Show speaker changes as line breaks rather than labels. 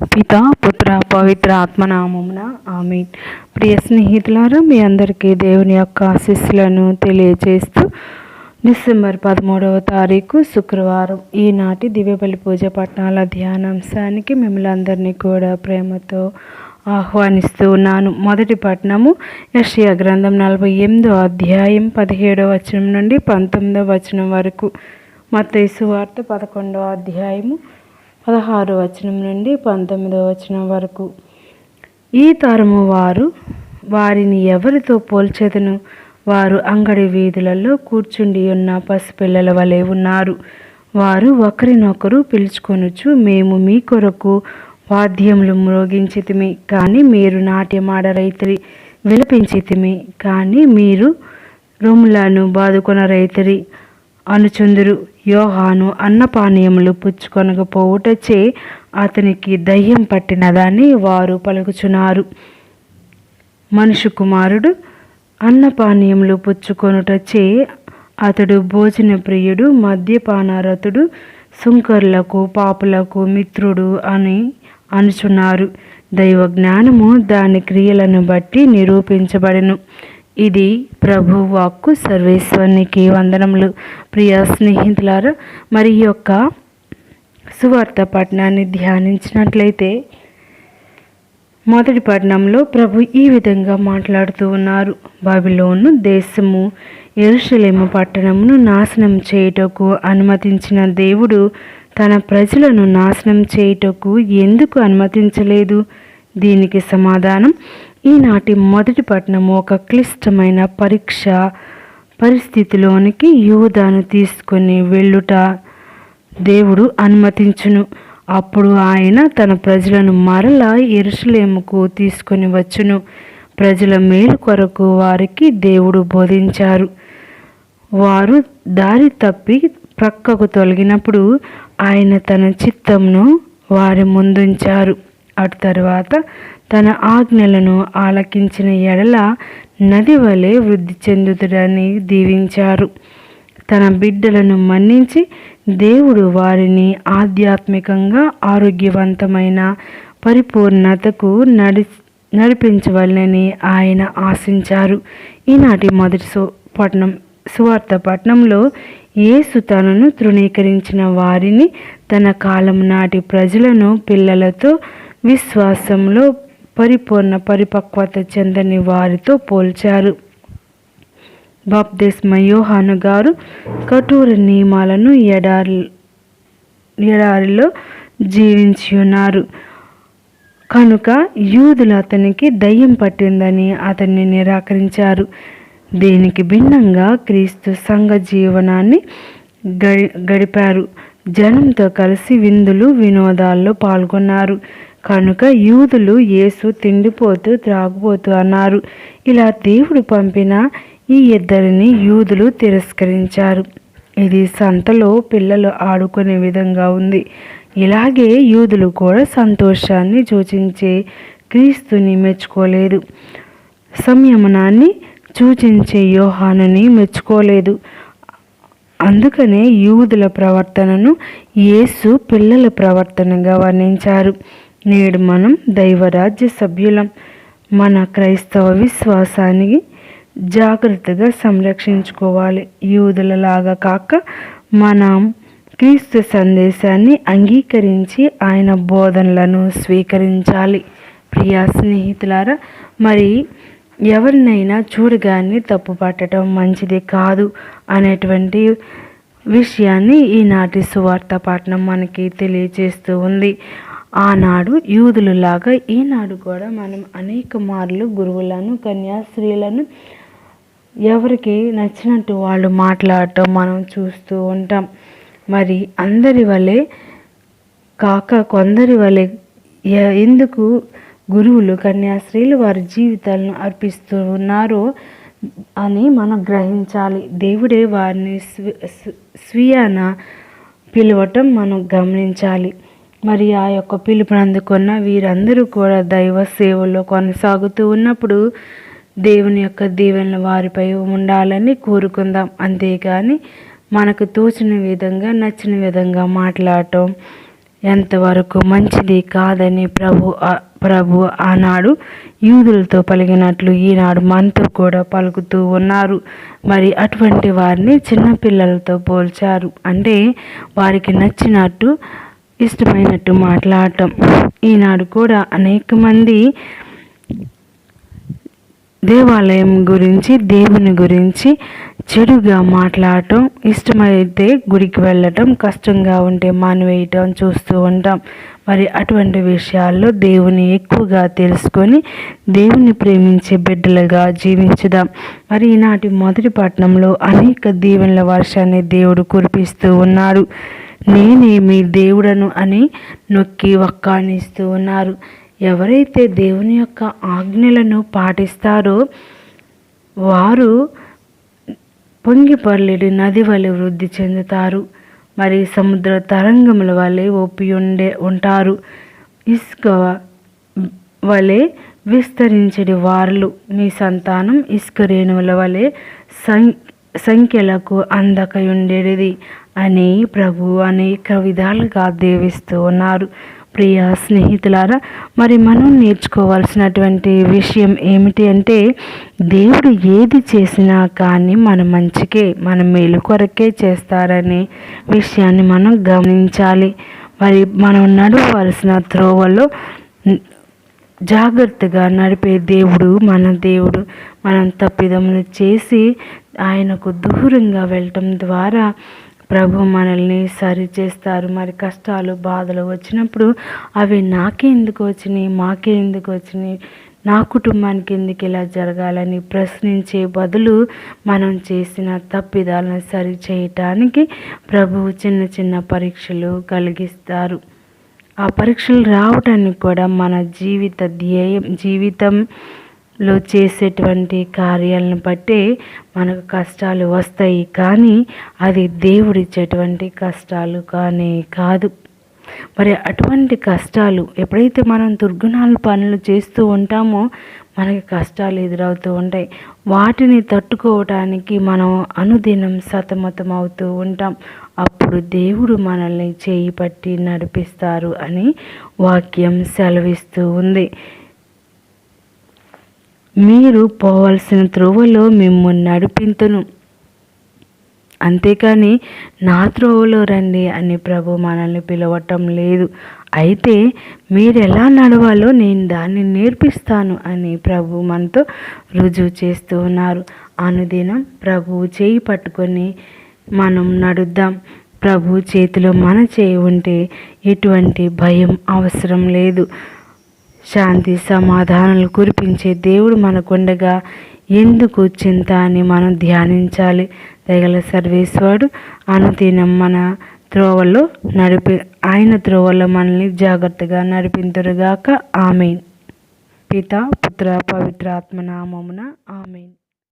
పిత పుత్ర పవిత్ర ఆత్మనామమున ఆమె ప్రియ స్నేహితులారా మీ అందరికీ దేవుని యొక్క ఆశీస్సులను తెలియజేస్తూ డిసెంబర్ పదమూడవ తారీఖు శుక్రవారం ఈనాటి దివ్యబలి పూజ పట్టణాల ధ్యానాంశానికి మిమ్మల్ని అందరినీ కూడా ప్రేమతో ఆహ్వానిస్తూ ఉన్నాను. మొదటి పట్టణము యషియా గ్రంథం నలభై ఎనిమిదో అధ్యాయం పదిహేడవ వచనం నుండి పంతొమ్మిదవ వచనం వరకు. మత వార్త పదకొండవ అధ్యాయము పదహారు వచనం నుండి పంతొమ్మిదవ వచనం వరకు. ఈ తరము వారు వారిని ఎవరితో పోల్చెదను? వారు అంగడి వీధులలో కూర్చుండి ఉన్న పసిపిల్లల వలె ఉన్నారు. వారు ఒకరినొకరు పిలుచుకొనుచు మేము మీ కొరకు వాద్యములు మ్రోగించితిమి కానీ మీరు నాట్యమాడరైతిరి విలపించితిమి కానీ మీరు రొమ్ములను బాదుకొన రైతురి. అనుచుందురు యోహాను అన్నపానీయములు పుచ్చుకొనకపోవుటచే అతనికి దయ్యం పట్టినదని వారు పలుకుచున్నారు. మనుషు కుమారుడు అన్నపానీయములు పుచ్చుకొనుటచే అతడు భోజన ప్రియుడు మద్యపానరతుడు సుంకర్లకు పాపులకు మిత్రుడు అని అనుచున్నారు. దైవ జ్ఞానము దాని క్రియలను బట్టి నిరూపించబడెను. ఇది ప్రభు వాక్కు సర్వేశ్వరునికి వందనములు. ప్రియ స్నేహితులారా మరి ఈ యొక్క సువార్త పట్టణాన్ని ధ్యానించినట్లయితే మొదటి పట్టణంలో ప్రభు ఈ విధంగా మాట్లాడుతూ ఉన్నారు. బాబిలోను దేశము ఎరుషలేము పట్టణమును నాశనం చేయుటకు అనుమతించిన దేవుడు తన ప్రజలను నాశనం చేయుటకు ఎందుకు అనుమతించలేదు? దీనికి సమాధానం ఈనాటి మొదటి పట్టణము ఒక క్లిష్టమైన పరీక్ష పరిస్థితిలోనికి యూదాను తీసుకొని వెళ్ళుట దేవుడు అనుమతించును. అప్పుడు ఆయన తన ప్రజలను మరలా ఎరుసలేముకు తీసుకొని వచ్చును. ప్రజల మేలు కొరకు వారికి దేవుడు బోధించారు. వారు దారి తప్పి ప్రక్కకు తొలగినప్పుడు ఆయన తన చిత్తంను వారి ముందుంచారు. అటు తర్వాత తన ఆజ్ఞలను ఆలకించిన ఎడల నది వలె వృద్ధి చెందుతుడని దీవించారు. తన బిడ్డలను మన్నించి దేవుడు వారిని ఆధ్యాత్మికంగా ఆరోగ్యవంతమైన పరిపూర్ణతకు నడి నడిపించవలనని ఆయన ఆశించారు. ఈనాటి మొదటి సు పట్నం సువార్త పట్నంలో యేసు తనను తృణీకరించిన వారిని తన కాలం నాటి ప్రజలను పిల్లలతో విశ్వాసంలో పరిపూర్ణ పరిపక్వత చెందని వారితో పోల్చారు. బాప్దేస్ మయోహాను గారు కఠోర నియమాలను ఎడారి ఎడారిలో జీవించి ఉన్నారు కనుక యూదులు అతనికి దయ్యం పట్టిందని అతన్ని నిరాకరించారు. దీనికి భిన్నంగా క్రీస్తు సంఘ జీవనాన్ని గడి గడిపారు. జనంతో కలిసి విందులు వినోదాల్లో పాల్గొన్నారు. కనుక యూదులు యేసు తిండిపోతూ త్రాగుపోతూ అన్నారు. ఇలా దేవుడు పంపిన ఈ ఇద్దరిని యూదులు తిరస్కరించారు. ఇది సంతలో పిల్లలు ఆడుకునే విధంగా ఉంది. ఇలాగే యూదులు కూడా సంతోషాన్ని సూచించే క్రీస్తుని మెచ్చుకోలేదు. సంయమనాన్ని సూచించే యోహానుని మెచ్చుకోలేదు. అందుకనే యూదుల ప్రవర్తనను యేసు పిల్లల ప్రవర్తనగా వర్ణించారు నేడు మనం దైవరాజ్య సభ్యులం. మన క్రైస్తవ విశ్వాసానికి జాగ్రత్తగా సంరక్షించుకోవాలి. యూదులలాగా కాక మనం క్రీస్తు సందేశాన్ని అంగీకరించి ఆయన బోధనలను స్వీకరించాలి. ప్రియా స్నేహితులారా మరి ఎవరినైనా చూడగానే తప్పు పట్టడం మంచిది కాదు అనేటువంటి విషయాన్ని ఈనాటి సువార్త పాఠనం మనకి తెలియజేస్తూ ఉంది. ఆనాడు యూదులులాగా ఈనాడు కూడా మనం అనేక మార్లు గురువులను కన్యాస్త్రీలను ఎవరికి నచ్చినట్టు వాళ్ళు మాట్లాడటం మనం చూస్తూ ఉంటాం. మరి అందరి వలె కాక కొందరి వలె ఎందుకు గురువులు కన్యాస్త్రీలు వారి జీవితాలను అర్పిస్తూ ఉన్నారో అని మనం గ్రహించాలి. దేవుడే వారిని స్వీయాన పిలవటం మనం గమనించాలి. మరి ఆ యొక్క పిలుపుని అందుకున్న వీరందరూ కూడా దైవ సేవలో కొనసాగుతూ ఉన్నప్పుడు దేవుని యొక్క దీవెనలు వారిపై ఉండాలని కోరుకుందాం. అంతేగాని మనకు తోచిన విధంగా నచ్చిన విధంగా మాట్లాడటం ఎంతవరకు మంచిది కాదని ప్రభు ప్రభు ఆనాడు యూదులతో పలిగినట్లు ఈనాడు మనతో కూడా పలుకుతూ ఉన్నారు. మరి అటువంటి వారిని చిన్నపిల్లలతో పోల్చారు. అంటే వారికి నచ్చినట్టు ఇష్టమైనట్టు మాట్లాడటం. ఈనాడు కూడా అనేక మంది దేవాలయం గురించి దేవుని గురించి చెడుగా మాట్లాడటం ఇష్టమైతే గుడికి వెళ్ళటం కష్టంగా ఉంటే మానివేయటం చూస్తూ ఉంటాం. మరి అటువంటి విషయాల్లో దేవుని ఎక్కువగా తెలుసుకొని దేవుని ప్రేమించే బిడ్డలుగా జీవించుదాం. మరి ఈనాటి మొదటి పట్టణంలో అనేక దీవెనల వర్షాన్ని దేవుడు కురిపిస్తూ ఉన్నాడు. నేనే మీ దేవుడను అని నొక్కి వక్కానిస్తూ ఉన్నారు. ఎవరైతే దేవుని యొక్క ఆజ్ఞలను పాటిస్తారో వారు పొంగిపర్లేడు నది వలె వృద్ధి చెందుతారు. మరి సముద్ర తరంగముల వలె ఒప్పి ఉండే ఉంటారు. ఇసుక వలె విస్తరించడి వారులు. మీ సంతానం ఇసుక రేణువుల వలె సం సంఖ్యలకు అందకయుండేది అని ప్రభు అనేక విధాలుగా దేవిస్తూ ఉన్నారు. ప్రియ స్నేహితులారా మరి మనం నేర్చుకోవాల్సినటువంటి విషయం ఏమిటి అంటే దేవుడు ఏది చేసినా కానీ మన మంచికే మన మేలు కొరకే చేస్తారనే విషయాన్ని మనం గమనించాలి. మరి మనం నడవలసిన త్రోవలో జాగ్రత్తగా నడిపే దేవుడు మన దేవుడు. మనం తప్పిదములు చేసి ఆయనకు దూరంగా వెళ్ళటం ద్వారా ప్రభు మనల్ని సరి చేస్తారు మరి కష్టాలు బాధలు వచ్చినప్పుడు అవి నాకే ఎందుకు వచ్చినాయి? మాకే ఎందుకు వచ్చినాయి? నా కుటుంబానికి ఎందుకు ఇలా జరగాలని ప్రశ్నించే బదులు మనం చేసిన తప్పిదాలను సరి చేయటానికి ప్రభువు చిన్న చిన్న పరీక్షలు కలిగిస్తారు. ఆ పరీక్షలు రావటానికి కూడా మన జీవిత ధ్యేయం జీవితం లో చేసేటువంటి కార్యాలను బట్టే మనకు కష్టాలు వస్తాయి. కానీ అది దేవుడిచ్చేటువంటి కష్టాలు కానీ కాదు. మరి అటువంటి కష్టాలు ఎప్పుడైతే మనం దుర్గుణాలు పనులు చేస్తూ ఉంటామో మనకి కష్టాలు ఎదురవుతూ ఉంటాయి. వాటిని తట్టుకోవటానికి మనం అనుదినం సతమతం అవుతూ ఉంటాం. అప్పుడు దేవుడు మనల్ని చేయి పట్టి నడిపిస్తారు అని వాక్యం సెలవిస్తూ ఉంది. మీరు పోవలసిన త్రోవలో మిమ్మల్ని నడిపింతును. అంతేకాని నా త్రోవలో రండి అని ప్రభు మనల్ని పిలవటం లేదు. అయితే మీరు ఎలా నడవాలో నేను దాన్ని నేర్పిస్తాను అని ప్రభు మనతో రుజువు చేస్తూ ఉన్నారు. అనుదినం ప్రభు చేయి పట్టుకొని మనం నడుద్దాం. ప్రభు చేతిలో మన చేయి ఉంటే ఎటువంటి భయం అవసరం లేదు. శాంతి సమాధానాలు కురిపించే దేవుడు మనకుండగా. ఎందుకు చింత అని మనం ధ్యానించాలి? తెగల సర్వేశ్వరుడు అనుదినం మన త్రోవల్లో నడిపి ఆయన త్రోవల్లో మనల్ని జాగ్రత్తగా నడిపింతురుగాక. ఆమెన్. పిత పుత్ర పవిత్రాత్మ నామమున ఆమెన్.